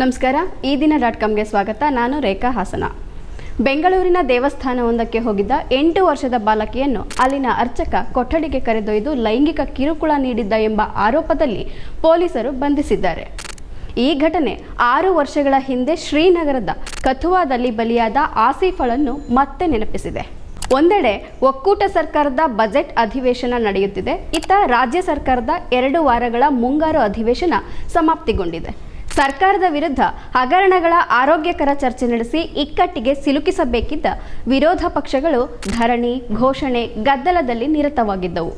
ನಮಸ್ಕಾರ, ಈ ದಿನ ಡಾಟ್ ಕಾಮ್ಗೆ ಸ್ವಾಗತ. ನಾನು ರೇಖಾ ಹಾಸನ. ಬೆಂಗಳೂರಿನ ದೇವಸ್ಥಾನವೊಂದಕ್ಕೆ ಹೋಗಿದ್ದ ಎಂಟು ವರ್ಷದ ಬಾಲಕಿಯನ್ನು ಅಲ್ಲಿನ ಅರ್ಚಕ ಕೊಠಡಿಗೆ ಕರೆದೊಯ್ದು ಲೈಂಗಿಕ ಕಿರುಕುಳ ನೀಡಿದ್ದ ಎಂಬ ಆರೋಪದಲ್ಲಿ ಪೊಲೀಸರು ಬಂಧಿಸಿದ್ದಾರೆ. ಈ ಘಟನೆ ಆರು ವರ್ಷಗಳ ಹಿಂದೆ ಶ್ರೀನಗರದ ಕಥುವಾದಲ್ಲಿ ಬಲಿಯಾದ ಆಸಿಫಳನ್ನು ಮತ್ತೆ ನೆನಪಿಸಿದೆ. ಒಂದೆಡೆ ಒಕ್ಕೂಟ ಸರ್ಕಾರದ ಬಜೆಟ್ ಅಧಿವೇಶನ ನಡೆಯುತ್ತಿದೆ, ಇತ್ತ ರಾಜ್ಯ ಸರ್ಕಾರದ ಎರಡು ವಾರಗಳ ಮುಂಗಾರು ಅಧಿವೇಶನ ಸಮಾಪ್ತಿಗೊಂಡಿದೆ. ಸರ್ಕಾರದ ವಿರುದ್ಧ ಹಗರಣಗಳ ಆರೋಗ್ಯಕರ ಚರ್ಚೆ ನಡೆಸಿ ಇಕ್ಕಟ್ಟಿಗೆ ಸಿಲುಕಿಸಬೇಕಿದ್ದ ವಿರೋಧ ಪಕ್ಷಗಳು ಧರಣಿ, ಘೋಷಣೆ, ಗದ್ದಲದಲ್ಲಿ ನಿರತವಾಗಿದ್ದವು.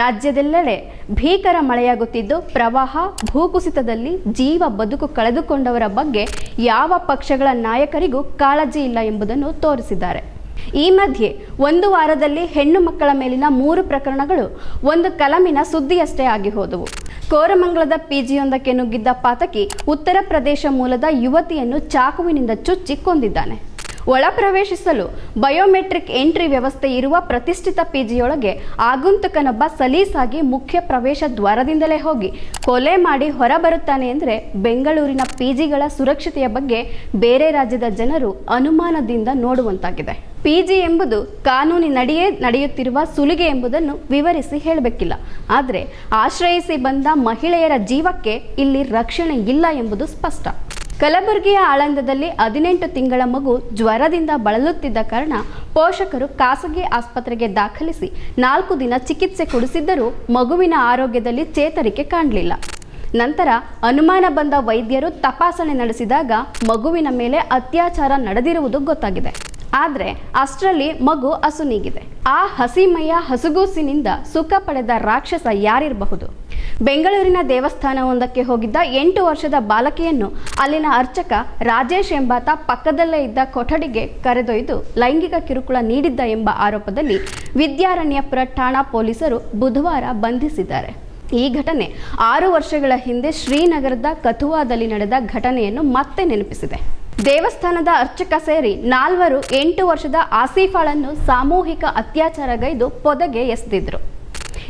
ರಾಜ್ಯದೆಲ್ಲೆಡೆ ಭೀಕರ ಮಳೆಯಾಗುತ್ತಿದ್ದು ಪ್ರವಾಹ, ಭೂಕುಸಿತದಲ್ಲಿ ಜೀವ ಬದುಕು ಕಳೆದುಕೊಂಡವರ ಬಗ್ಗೆ ಯಾವ ಪಕ್ಷಗಳ ನಾಯಕರಿಗೂ ಕಾಳಜಿ ಇಲ್ಲ ಎಂಬುದನ್ನು ತೋರಿಸಿದ್ದಾರೆ. ಈ ಮಧ್ಯೆ ಒಂದು ವಾರದಲ್ಲಿ ಹೆಣ್ಣು ಮಕ್ಕಳ ಮೇಲಿನ ಮೂರು ಪ್ರಕರಣಗಳು ಒಂದು ಕಲಮಿನ ಸುದ್ದಿಯಷ್ಟೇ ಆಗಿ ಹೋದವು. ಕೋರಮಂಗಲದ ಪಿಜಿಯೊಂದಕ್ಕೆ ನುಗ್ಗಿದ್ದ ಪಾತಕಿ ಉತ್ತರ ಪ್ರದೇಶ ಮೂಲದ ಯುವತಿಯನ್ನು ಚಾಕುವಿನಿಂದ ಚುಚ್ಚಿ ಕೊಂದಿದ್ದಾನೆ. ಒಳ ಪ್ರವೇಶಿಸಲು ಬಯೋಮೆಟ್ರಿಕ್ ಎಂಟ್ರಿ ವ್ಯವಸ್ಥೆ ಇರುವ ಪ್ರತಿಷ್ಠಿತ ಪಿಜಿಯೊಳಗೆ ಆಗುಂತಕನೊಬ್ಬ ಸಲೀಸಾಗಿ ಮುಖ್ಯ ಪ್ರವೇಶ ದ್ವಾರದಿಂದಲೇ ಹೋಗಿ ಕೊಲೆ ಮಾಡಿ ಹೊರಬರುತ್ತಾನೆ ಎಂದರೆ ಬೆಂಗಳೂರಿನ ಪಿಜಿಗಳ ಸುರಕ್ಷತೆಯ ಬಗ್ಗೆ ಬೇರೆ ರಾಜ್ಯದ ಜನರು ಅನುಮಾನದಿಂದ ನೋಡುವಂತಾಗಿದೆ. ಪಿಜಿ ಎಂಬುದು ಕಾನೂನಿನಡಿಯೇ ನಡೆಯುತ್ತಿರುವ ಸುಲಿಗೆ ಎಂಬುದನ್ನು ವಿವರಿಸಿ ಹೇಳಬೇಕಿಲ್ಲ. ಆದರೆ ಆಶ್ರಯಿಸಿ ಬಂದ ಮಹಿಳೆಯರ ಜೀವಕ್ಕೆ ಇಲ್ಲಿ ರಕ್ಷಣೆ ಇಲ್ಲ ಎಂಬುದು ಸ್ಪಷ್ಟ. ಕಲಬುರಗಿಯ ಆಳಂದದಲ್ಲಿ ಹದಿನೆಂಟು ತಿಂಗಳ ಮಗು ಜ್ವರದಿಂದ ಬಳಲುತ್ತಿದ್ದ ಕಾರಣ ಪೋಷಕರು ಖಾಸಗಿ ಆಸ್ಪತ್ರೆಗೆ ದಾಖಲಿಸಿ ನಾಲ್ಕು ದಿನ ಚಿಕಿತ್ಸೆ ಕೊಡಿಸಿದ್ದರೂ ಮಗುವಿನ ಆರೋಗ್ಯದಲ್ಲಿ ಚೇತರಿಕೆ ಕಾಣಲಿಲ್ಲ. ನಂತರ ಅನುಮಾನ ಬಂದ ವೈದ್ಯರು ತಪಾಸಣೆ ನಡೆಸಿದಾಗ ಮಗುವಿನ ಮೇಲೆ ಅತ್ಯಾಚಾರ ನಡೆದಿರುವುದು ಗೊತ್ತಾಗಿದೆ. ಆದರೆ ಅಷ್ಟರಲ್ಲಿ ಮಗು ಹಸುನೀಗಿದೆ ಆ ಹಸಿಮಯ ಹಸುಗೂಸಿನಿಂದ ಸುಖ ಪಡೆದ ರಾಕ್ಷಸ ಯಾರಿರಬಹುದು? ಬೆಂಗಳೂರಿನ ದೇವಸ್ಥಾನವೊಂದಕ್ಕೆ ಹೋಗಿದ್ದ ಎಂಟು ವರ್ಷದ ಬಾಲಕಿಯನ್ನು ಅಲ್ಲಿನ ಅರ್ಚಕ ರಾಜೇಶ್ ಎಂಬಾತ ಪಕ್ಕದಲ್ಲೇ ಇದ್ದ ಕೊಠಡಿಗೆ ಕರೆದೊಯ್ದು ಲೈಂಗಿಕ ಕಿರುಕುಳ ನೀಡಿದ್ದ ಎಂಬ ಆರೋಪದಲ್ಲಿ ವಿದ್ಯಾರಣ್ಯಪುರ ಠಾಣಾ ಪೊಲೀಸರು ಬುಧವಾರ ಬಂಧಿಸಿದ್ದಾರೆ. ಈ ಘಟನೆ ಆರು ವರ್ಷಗಳ ಹಿಂದೆ ಶ್ರೀನಗರದ ಕಥುವಾದಲ್ಲಿ ನಡೆದ ಘಟನೆಯನ್ನು ಮತ್ತೆ ನೆನಪಿಸಿದೆ. ದೇವಸ್ಥಾನದ ಅರ್ಚಕ ಸೇರಿ ನಾಲ್ವರು ಎಂಟು ವರ್ಷದ ಆಸೀಫಾಳನ್ನು ಸಾಮೂಹಿಕ ಅತ್ಯಾಚಾರಗೈದು ಪೊದೆಗೆ ಎಸೆದಿದ್ರು.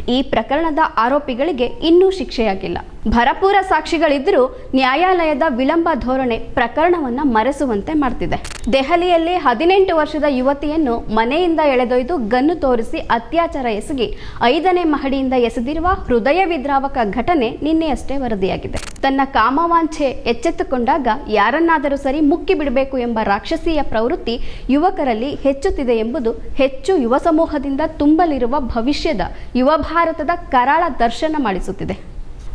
ಈ ಪ್ರಕರಣದ ಆರೋಪಿಗಳಿಗೆ ಇನ್ನೂ ಶಿಕ್ಷೆಯಾಗಿಲ್ಲ. ಭರಪೂರ ಸಾಕ್ಷಿಗಳಿದ್ದರೂ ನ್ಯಾಯಾಲಯದ ವಿಳಂಬ ಧೋರಣೆ ಪ್ರಕರಣವನ್ನು ಮರೆಸುವಂತೆ ಮಾಡ್ತಿದೆ. ದೆಹಲಿಯಲ್ಲಿ ಹದಿನೆಂಟು ವರ್ಷದ ಯುವತಿಯನ್ನು ಮನೆಯಿಂದ ಎಳೆದೊಯ್ದು ಗನ್ನು ತೋರಿಸಿ ಅತ್ಯಾಚಾರ ಎಸಗಿ ಐದನೇ ಮಹಡಿಯಿಂದ ಎಸೆದಿರುವ ಹೃದಯ ವಿದ್ರಾವಕ ಘಟನೆ ನಿನ್ನೆಯಷ್ಟೇ ವರದಿಯಾಗಿದೆ. ತನ್ನ ಕಾಮವಾಂಛೆ ಎಚ್ಚೆತ್ತುಕೊಂಡಾಗ ಯಾರನ್ನಾದರೂ ಸರಿ ಮುಕ್ಕಿ ಬಿಡಬೇಕು ಎಂಬ ರಾಕ್ಷಸೀಯ ಪ್ರವೃತ್ತಿ ಯುವಕರಲ್ಲಿ ಹೆಚ್ಚುತ್ತಿದೆ ಎಂಬುದು ಹೆಚ್ಚು ಯುವ ಸಮೂಹದಿಂದ ತುಂಬಲಿರುವ ಭವಿಷ್ಯದ ಯುವ ಭಾರತದ ಕರಾಳ ದರ್ಶನ ಮಾಡಿಸುತ್ತಿದೆ.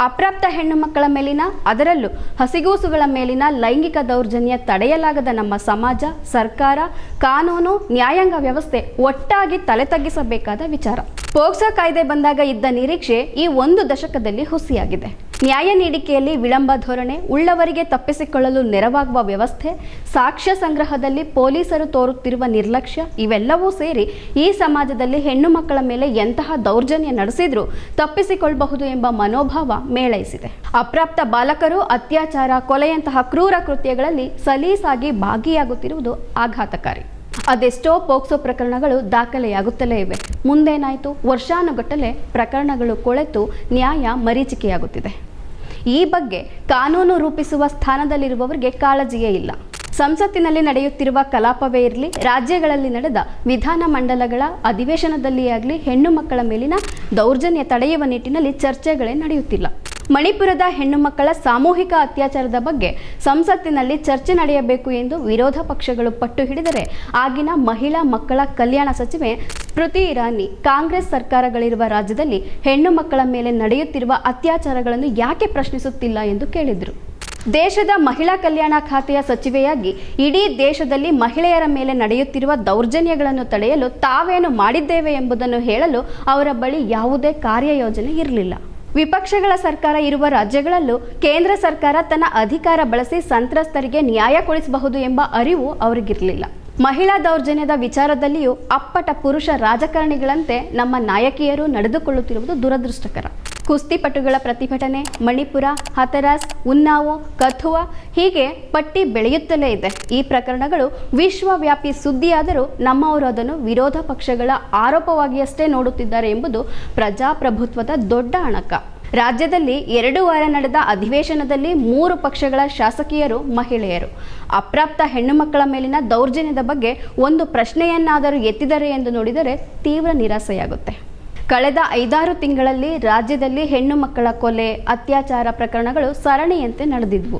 ಅಪ್ರಾಪ್ತ ಹೆಣ್ಣು ಮಕ್ಕಳ ಮೇಲಿನ, ಅದರಲ್ಲೂ ಹಸಿಗೂಸುಗಳ ಮೇಲಿನ ಲೈಂಗಿಕ ದೌರ್ಜನ್ಯ ತಡೆಯಲಾಗದ ನಮ್ಮ ಸಮಾಜ, ಸರ್ಕಾರ, ಕಾನೂನು, ನ್ಯಾಯಾಂಗ ವ್ಯವಸ್ಥೆ ಒಟ್ಟಾಗಿ ತಲೆ ತಗ್ಗಿಸಬೇಕಾದ ವಿಚಾರ. ಪೋಕ್ಸೋ ಕಾಯ್ದೆ ಬಂದಾಗ ಇದ್ದ ನಿರೀಕ್ಷೆ ಈ ಒಂದು ದಶಕದಲ್ಲಿ ಹುಸಿಯಾಗಿದೆ. ನ್ಯಾಯ ನೀಡಿಕೆಯಲ್ಲಿ ವಿಳಂಬ ಧೋರಣೆ, ಉಳ್ಳವರಿಗೆ ತಪ್ಪಿಸಿಕೊಳ್ಳಲು ನೆರವಾಗುವ ವ್ಯವಸ್ಥೆ, ಸಾಕ್ಷ್ಯ ಸಂಗ್ರಹದಲ್ಲಿ ಪೊಲೀಸರು ತೋರುತ್ತಿರುವ ನಿರ್ಲಕ್ಷ್ಯ, ಇವೆಲ್ಲವೂ ಸೇರಿ ಈ ಸಮಾಜದಲ್ಲಿ ಹೆಣ್ಣು ಮಕ್ಕಳ ಮೇಲೆ ಎಂತಹ ದೌರ್ಜನ್ಯ ನಡೆಸಿದ್ರೂ ತಪ್ಪಿಸಿಕೊಳ್ಳಬಹುದು ಎಂಬ ಮನೋಭಾವ ಮೇಳೈಸಿದೆ. ಅಪ್ರಾಪ್ತ ಬಾಲಕರು ಅತ್ಯಾಚಾರ, ಕೊಲೆಯಂತಹ ಕ್ರೂರ ಕೃತ್ಯಗಳಲ್ಲಿ ಸಲೀಸಾಗಿ ಭಾಗಿಯಾಗುತ್ತಿರುವುದು ಆಘಾತಕಾರಿ. ಅದೆಷ್ಟೋ ಪೋಕ್ಸೋ ಪ್ರಕರಣಗಳು ದಾಖಲೆಯಾಗುತ್ತಲೇ ಇವೆ. ಮುಂದೇನಾಯಿತು? ವರ್ಷಾನುಗಟ್ಟಲೆ ಪ್ರಕರಣಗಳು ಕೊಳೆತು, ನ್ಯಾಯ ಮರೀಚಿಕೆಯಾಗುತ್ತಿದೆ. ಈ ಬಗ್ಗೆ ಕಾನೂನು ರೂಪಿಸುವ ಸ್ಥಾನದಲ್ಲಿರುವವರಿಗೆ ಕಾಳಜಿಯೇ ಇಲ್ಲ. ಸಂಸತ್ತಿನಲ್ಲಿ ನಡೆಯುತ್ತಿರುವ ಕಲಾಪವೇ ಇರಲಿ, ರಾಜ್ಯಗಳಲ್ಲಿ ನಡೆದ ವಿಧಾನ ಮಂಡಲಗಳ ಆಗಲಿ, ಹೆಣ್ಣು ಮಕ್ಕಳ ಮೇಲಿನ ದೌರ್ಜನ್ಯ ತಡೆಯುವ ನಿಟ್ಟಿನಲ್ಲಿ ಚರ್ಚೆಗಳೇ ನಡೆಯುತ್ತಿಲ್ಲ. ಮಣಿಪುರದ ಹೆಣ್ಣು ಮಕ್ಕಳ ಸಾಮೂಹಿಕ ಅತ್ಯಾಚಾರದ ಬಗ್ಗೆ ಸಂಸತ್ತಿನಲ್ಲಿ ಚರ್ಚೆ ನಡೆಯಬೇಕು ಎಂದು ವಿರೋಧ ಪಕ್ಷಗಳು ಪಟ್ಟು ಹಿಡಿದರೆ ಆಗಿನ ಮಹಿಳಾ ಮಕ್ಕಳ ಕಲ್ಯಾಣ ಸಚಿವೆ ಸ್ಮೃತಿ ಇರಾನಿ ಕಾಂಗ್ರೆಸ್ ಸರ್ಕಾರಗಳಿರುವ ರಾಜ್ಯದಲ್ಲಿ ಹೆಣ್ಣು ಮಕ್ಕಳ ಮೇಲೆ ನಡೆಯುತ್ತಿರುವ ಅತ್ಯಾಚಾರಗಳನ್ನು ಯಾಕೆ ಪ್ರಶ್ನಿಸುತ್ತಿಲ್ಲ ಎಂದು ಕೇಳಿದರು. ದೇಶದ ಮಹಿಳಾ ಕಲ್ಯಾಣ ಖಾತೆಯ ಸಚಿವೆಯಾಗಿ ಇಡೀ ದೇಶದಲ್ಲಿ ಮಹಿಳೆಯರ ಮೇಲೆ ನಡೆಯುತ್ತಿರುವ ದೌರ್ಜನ್ಯಗಳನ್ನು ತಡೆಯಲು ತಾವೇನು ಮಾಡಿದ್ದೇವೆ ಎಂಬುದನ್ನು ಹೇಳಲು ಅವರ ಬಳಿ ಯಾವುದೇ ಕಾರ್ಯಯೋಜನೆ ಇರಲಿಲ್ಲ. ವಿಪಕ್ಷಗಳ ಸರ್ಕಾರ ಇರುವ ರಾಜ್ಯಗಳಲ್ಲೂ ಕೇಂದ್ರ ಸರ್ಕಾರ ತನ್ನ ಅಧಿಕಾರ ಬಳಸಿ ಸಂತ್ರಸ್ತರಿಗೆ ನ್ಯಾಯ ಕೊಡಿಸಬಹುದು ಎಂಬ ಅರಿವು ಅವರಿಗಿರಲಿಲ್ಲ. ಮಹಿಳಾ ದೌರ್ಜನ್ಯದ ವಿಚಾರದಲ್ಲಿಯೂ ಅಪ್ಪಟ ಪುರುಷ ರಾಜಕಾರಣಿಗಳಂತೆ ನಮ್ಮ ನಾಯಕಿಯರು ನಡೆದುಕೊಳ್ಳುತ್ತಿರುವುದು ದುರದೃಷ್ಟಕರ. ಕುಸ್ತಿಪಟುಗಳ ಪ್ರತಿಭಟನೆ, ಮಣಿಪುರ, ಹತರಾಸ್, ಉನ್ನಾವೋ, ಕಥುವಾ ಹೀಗೆ ಪಟ್ಟಿ ಬೆಳೆಯುತ್ತಲೇ ಇದೆ. ಈ ಪ್ರಕರಣಗಳು ವಿಶ್ವವ್ಯಾಪಿ ಸುದ್ದಿಯಾದರೂ ನಮ್ಮವರು ಅದನ್ನು ವಿರೋಧ ಪಕ್ಷಗಳ ಆರೋಪವಾಗಿಯಷ್ಟೇ ನೋಡುತ್ತಿದ್ದಾರೆ ಎಂಬುದು ಪ್ರಜಾಪ್ರಭುತ್ವದ ದೊಡ್ಡ ಅಣಕ. ರಾಜ್ಯದಲ್ಲಿ ಎರಡು ವಾರ ನಡೆದ ಅಧಿವೇಶನದಲ್ಲಿ ಮೂರು ಪಕ್ಷಗಳ ಶಾಸಕಿಯರು ಮಹಿಳೆಯರು. ಅಪ್ರಾಪ್ತ ಹೆಣ್ಣು ಮಕ್ಕಳ ಮೇಲಿನ ದೌರ್ಜನ್ಯದ ಬಗ್ಗೆ ಒಂದು ಪ್ರಶ್ನೆಯನ್ನಾದರೂ ಎತ್ತಿದರೆ ಎಂದು ನೋಡಿದರೆ ತೀವ್ರ ನಿರಾಸೆಯಾಗುತ್ತೆ. ಕಳೆದ ಐದಾರು ತಿಂಗಳಲ್ಲಿ ರಾಜ್ಯದಲ್ಲಿ ಹೆಣ್ಣು ಮಕ್ಕಳ ಕೊಲೆ, ಅತ್ಯಾಚಾರ ಪ್ರಕರಣಗಳು ಸರಣಿಯಂತೆ ನಡೆದಿದ್ವು.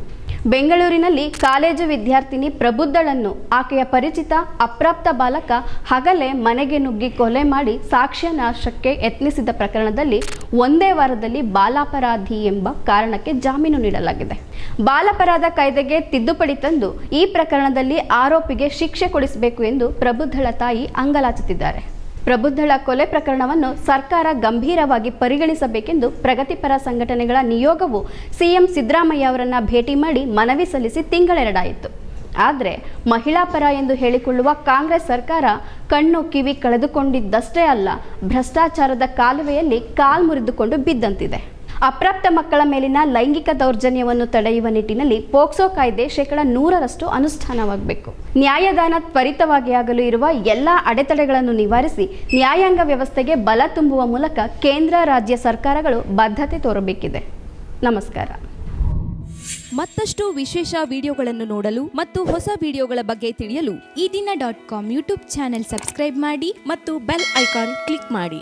ಬೆಂಗಳೂರಿನಲ್ಲಿ ಕಾಲೇಜು ವಿದ್ಯಾರ್ಥಿನಿ ಪ್ರಬುದ್ಧಳನ್ನು ಆಕೆಯ ಪರಿಚಿತ, ಅಪ್ರಾಪ್ತ ಬಾಲಕ ಹಗಲೇ ಮನೆಗೆ ನುಗ್ಗಿ ಕೊಲೆ ಮಾಡಿ ಸಾಕ್ಷ್ಯ ನಾಶಕ್ಕೆ ಯತ್ನಿಸಿದ ಪ್ರಕರಣದಲ್ಲಿ ಒಂದೇ ವಾರದಲ್ಲಿ ಬಾಲಾಪರಾಧಿ ಎಂಬ ಕಾರಣಕ್ಕೆ ಜಾಮೀನು ನೀಡಲಾಗಿದೆ. ಬಾಲಾಪರಾಧ ಕಾಯ್ದೆಗೆ ತಿದ್ದುಪಡಿ ತಂದು ಈ ಪ್ರಕರಣದಲ್ಲಿ ಆರೋಪಿಗೆ ಶಿಕ್ಷೆ ಕೊಡಿಸಬೇಕು ಎಂದು ಪ್ರಬುದ್ಧಳ ತಾಯಿ ಅಂಗಲಾಚುತ್ತಿದ್ದಾರೆ. ಪ್ರಬುದ್ಧಳ ಕೊಲೆ ಪ್ರಕರಣವನ್ನು ಸರ್ಕಾರ ಗಂಭೀರವಾಗಿ ಪರಿಗಣಿಸಬೇಕೆಂದು ಪ್ರಗತಿಪರ ಸಂಘಟನೆಗಳ ನಿಯೋಗವು ಸಿಎಂ ಸಿದ್ದರಾಮಯ್ಯ ಅವರನ್ನು ಭೇಟಿ ಮಾಡಿ ಮನವಿ ಸಲ್ಲಿಸಿ ತಿಂಗಳೆರಡಾಯಿತು. ಆದರೆ ಮಹಿಳಾ ಪರ ಎಂದು ಹೇಳಿಕೊಳ್ಳುವ ಕಾಂಗ್ರೆಸ್ ಸರ್ಕಾರ ಕಣ್ಣು ಕಿವಿ ಕಳೆದುಕೊಂಡಿದ್ದಷ್ಟೇ ಅಲ್ಲ, ಭ್ರಷ್ಟಾಚಾರದ ಕಾಲುವೆಯಲ್ಲಿ ಕಾಲ್ ಮುರಿದುಕೊಂಡು ಬಿದ್ದಂತಿದೆ. ಅಪ್ರಾಪ್ತ ಮಕ್ಕಳ ಮೇಲಿನ ಲೈಂಗಿಕ ದೌರ್ಜನ್ಯವನ್ನು ತಡೆಯುವ ನಿಟ್ಟಿನಲ್ಲಿ ಪೋಕ್ಸೋ ಕಾಯ್ದೆ ಶೇಕಡ ನೂರರಷ್ಟು ಅನುಷ್ಠಾನವಾಗಬೇಕು. ನ್ಯಾಯದಾನ ತ್ವರಿತವಾಗಿ ಆಗಲು ಇರುವ ಎಲ್ಲ ಅಡೆತಡೆಗಳನ್ನು ನಿವಾರಿಸಿ ನ್ಯಾಯಾಂಗ ವ್ಯವಸ್ಥೆಗೆ ಬಲ ತುಂಬುವ ಮೂಲಕ ಕೇಂದ್ರ, ರಾಜ್ಯ ಸರ್ಕಾರಗಳು ಬದ್ಧತೆ ತೋರಬೇಕಿದೆ. ನಮಸ್ಕಾರ. ಮತ್ತಷ್ಟು ವಿಶೇಷ ವಿಡಿಯೋಗಳನ್ನು ನೋಡಲು ಮತ್ತು ಹೊಸ ವಿಡಿಯೋಗಳ ಬಗ್ಗೆ ತಿಳಿಯಲು Ee Dina dot com YouTube channel subscribe ಮಾಡಿ ಮತ್ತು ಬೆಲ್ ಐಕಾನ್ ಕ್ಲಿಕ್ ಮಾಡಿ.